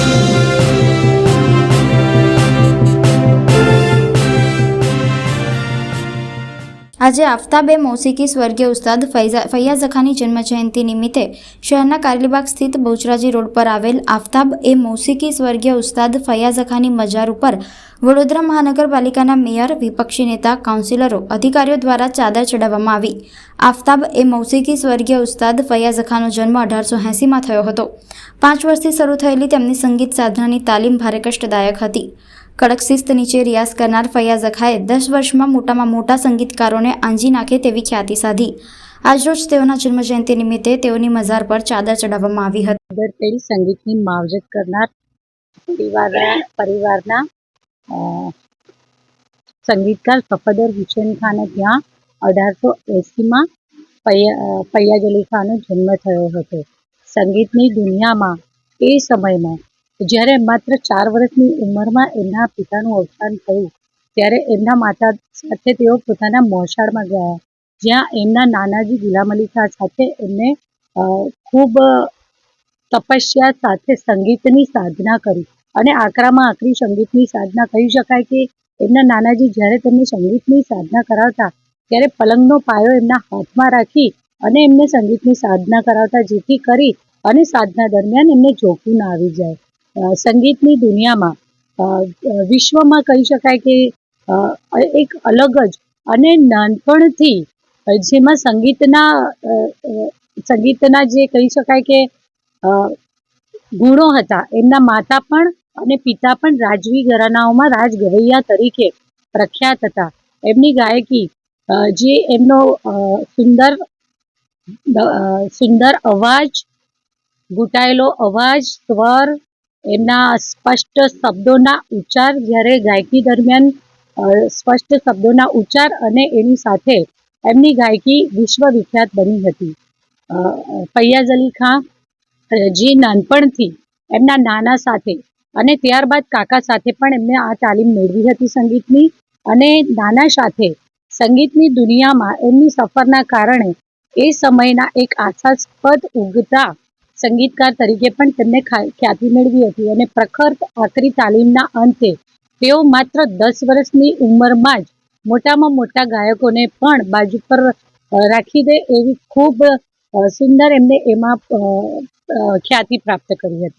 Thank you. આજે આફતાબે મૌસિકી સ્વર્ગીય ઉસ્તાદ ફૈયાઝ અખાની જન્મજયંતિ નિમિત્તે શહેરના કારેલીબાગ સ્થિત બહુચરાજી રોડ પર આવેલ આફતાબ એ મૌસિકી સ્વર્ગીય ઉસ્તાદ ફૈયાઝ અખાની મજાર ઉપર વડોદરા મહાનગરપાલિકાના મેયર, વિપક્ષી નેતા, કાઉન્સિલરો, અધિકારીઓ દ્વારા ચાદર ચડાવવામાં આવી. આફતાબ એ મૌસિકી સ્વર્ગીય ઉસ્તાદ ફૈયાઝ અખાનો જન્મ અઢારસો એંસીમાં થયો હતો. પાંચ વર્ષથી શરૂ થયેલી તેમની સંગીત સાધનાની તાલીમ ભારે કષ્ટદાયક હતી. કડક શિસ્ત નીચે રિયાઝ કરનાર ફૈયાઝ અખાએ દસ વર્ષમાં મોટામાં મોટા સંગીતકારોને આંજી નાખે તેવી ખ્યાતિ સાધી. આજરોજ તેઓના જન્મજયંતિ નિમિત્તે તેઓની મઝાર પર ચાદર ચડાવવામાં આવી હતી. સંગીતની માવજત કરનાર પરિવારના પરિવારના સંગીતકાર સફદર હુસેન ખાને ત્યાં અઢારસો એંસીમાં ફૈયાજ અલી ખાનનો જન્મ થયો હતો. સંગીતની દુનિયામાં એ સમયમાં જ્યારે માત્ર ચાર વર્ષની ઉંમરમાં એમના પિતાનું અવસાન થયું, ત્યારે એમના માતા સાથે તેઓ પોતાના મોસાળમાં ગયા. જ્યાં એમના નાનાજી ગુલામ અલી શાહ સાથે એમને ખૂબ તપસ્યા સાથે સંગીતની સાધના કરી. અને આકરામાં આકરી સંગીતની સાધના કહી શકાય કે એમના નાનાજી જ્યારે તેમને સંગીતની સાધના કરાવતા, ત્યારે પલંગનો પાયો એમના હાથમાં રાખી અને એમને સંગીતની સાધના કરાવતા જેથી કરી અને સાધના દરમિયાન એમને જોખું ના આવી જાય. સંગીતની દુનિયામાં વિશ્વમાં કહી શકાય કે એક અલગ જ અને નાનપણથી જેમાં સંગીતના સંગીતના જે કહી શકાય કે ગુણો હતા, એમના માતા પણ અને પિતા પણ રાજવી ઘરાનાઓમાં રાજ ગવૈયા તરીકે પ્રખ્યાત હતા. એમની ગાયકી જે એમનો સુંદર સુંદર અવાજ ઘૂંટાયેલો અવાજ, સ્વર એમના સ્પષ્ટ શબ્દોના ઉચ્ચાર જ્યારે ગાયકી દરમિયાન સ્પષ્ટ શબ્દોના ઉચ્ચાર અને એની સાથે એમની ગાયકી વિશ્વવિખ્યાત બની હતી. ફૈયાઝ અલી ખાં જે નાનપણથી એમના નાના સાથે અને ત્યારબાદ કાકા સાથે પણ એમને આ તાલીમ મેળવી હતી સંગીતની અને નાના સાથે સંગીતની દુનિયામાં એમની સફરના કારણે એ સમયના એક આશાસ્પદ ઉગતા સંગીતકાર તરીકે પણ તેમને ખ્યાતિ મેળવી હતી અને પ્રખર આકરી તાલીમના અંતે તેઓ માત્ર દસ વર્ષની ઉંમરમાં જ મોટામાં મોટા ગાયકોને પણ બાજુ પર રાખી દે એવી ખૂબ સુંદર એમને એમાં ખ્યાતિ પ્રાપ્ત કરી હતી.